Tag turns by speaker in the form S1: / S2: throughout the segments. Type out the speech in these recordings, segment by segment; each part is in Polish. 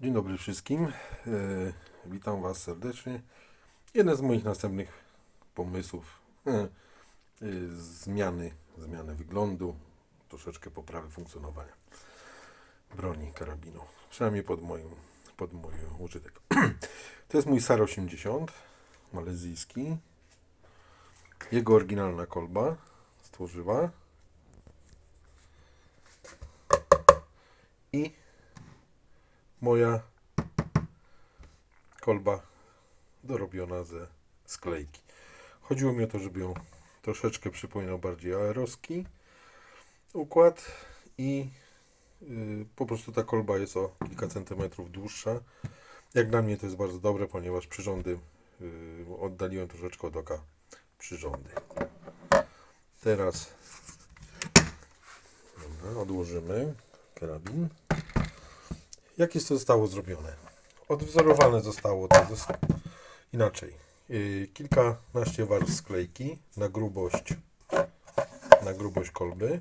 S1: Dzień dobry wszystkim. E, Witam Was serdecznie. Jeden z moich następnych pomysłów e, e, zmiany, zmiany wyglądu, troszeczkę poprawy funkcjonowania broni karabinu. Przynajmniej pod moją, pod mój użytek. To jest mój SAR 80 malezyjski. Jego oryginalna kolba stworzyła. I moja kolba dorobiona ze sklejki. Chodziło mi o to, żeby ją troszeczkę przypominał bardziej aeroski układ i yy, po prostu ta kolba jest o kilka centymetrów dłuższa. Jak dla mnie to jest bardzo dobre, ponieważ przyrządy yy, oddaliłem troszeczkę od oka przyrządy. Teraz odłożymy karabin. Jak jest to zostało zrobione? Odwzorowane zostało to zos- inaczej. Yy, kilkanaście warstw sklejki na grubość na grubość kolby.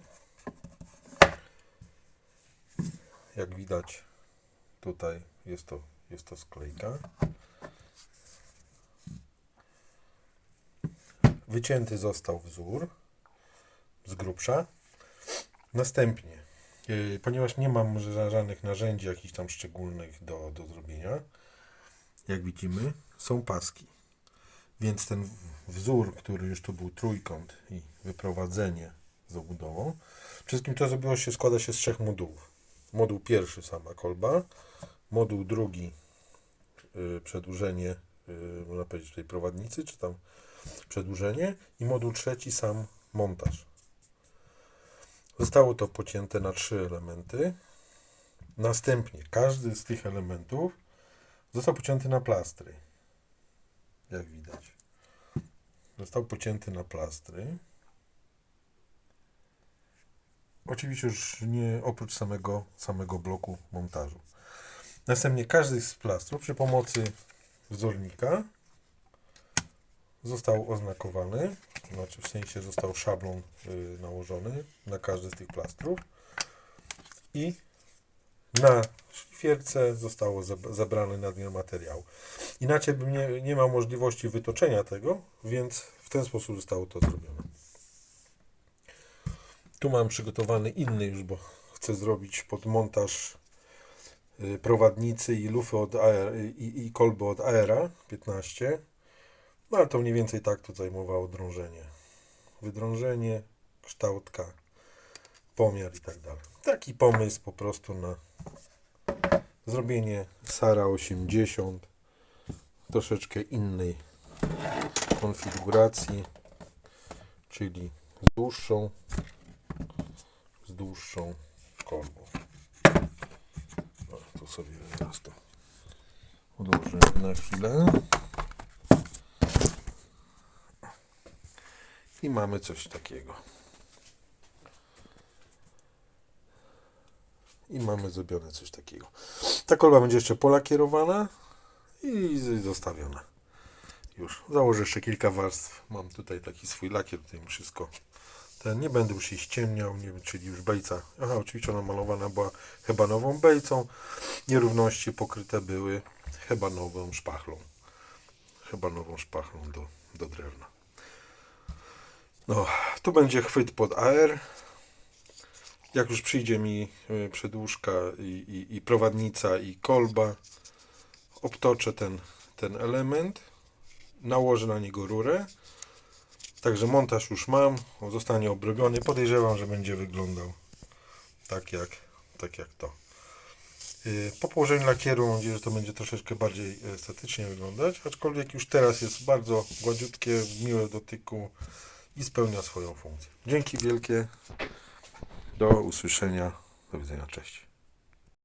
S1: Jak widać tutaj jest to, jest to sklejka. Wycięty został wzór z grubsza. Następnie ponieważ nie mam ża- żadnych narzędzi jakichś tam szczególnych do, do zrobienia, jak widzimy, są paski. Więc ten wzór, który już tu był trójkąt i wyprowadzenie z obudową, wszystkim to zrobiło się, składa się z trzech modułów. Moduł pierwszy, sama kolba, moduł drugi, yy, przedłużenie, yy, można powiedzieć, tej prowadnicy, czy tam przedłużenie i moduł trzeci, sam montaż. Zostało to pocięte na trzy elementy. Następnie każdy z tych elementów został pocięty na plastry. Jak widać. Został pocięty na plastry. Oczywiście już nie oprócz samego, samego bloku montażu. Następnie każdy z plastrów przy pomocy wzornika został oznakowany, znaczy w sensie został szablon y, nałożony na każdy z tych plastrów i na świerce zostało zab- zabrany nadmiar materiału. Inaczej bym nie, nie ma możliwości wytoczenia tego, więc w ten sposób zostało to zrobione. Tu mam przygotowany inny już, bo chcę zrobić pod montaż y, prowadnicy i lufy od i, i kolby od Aera 15 no ale to mniej więcej tak to zajmowało drążenie. Wydrążenie, kształtka, pomiar i tak dalej. Taki pomysł po prostu na zrobienie Sara 80 troszeczkę innej konfiguracji, czyli z dłuższą z dłuższą kolbą. No, tu sobie teraz to na chwilę. I mamy coś takiego. I mamy zrobione coś takiego. Ta kolba będzie jeszcze polakierowana i zostawiona. Już. Założę jeszcze kilka warstw. Mam tutaj taki swój lakier, tutaj wszystko. Ten nie będę już jej ściemniał, nie wiem, czyli już bejca. Aha, oczywiście ona malowana była hebanową bejcą. Nierówności pokryte były hebanową szpachlą. Hebanową szpachlą do, do drewna. No, tu będzie chwyt pod AR. Jak już przyjdzie mi y, przedłużka i, i, i prowadnica i kolba, obtoczę ten, ten element, nałożę na niego rurę. Także montaż już mam, on zostanie obrobiony. Podejrzewam, że będzie wyglądał tak jak, tak jak to. Y, Po położeniu lakieru mam nadzieję, że to będzie troszeczkę bardziej estetycznie wyglądać, aczkolwiek już teraz jest bardzo gładziutkie, miłe w dotyku i spełnia swoją funkcję. Dzięki wielkie. Do usłyszenia. Do widzenia. Cześć.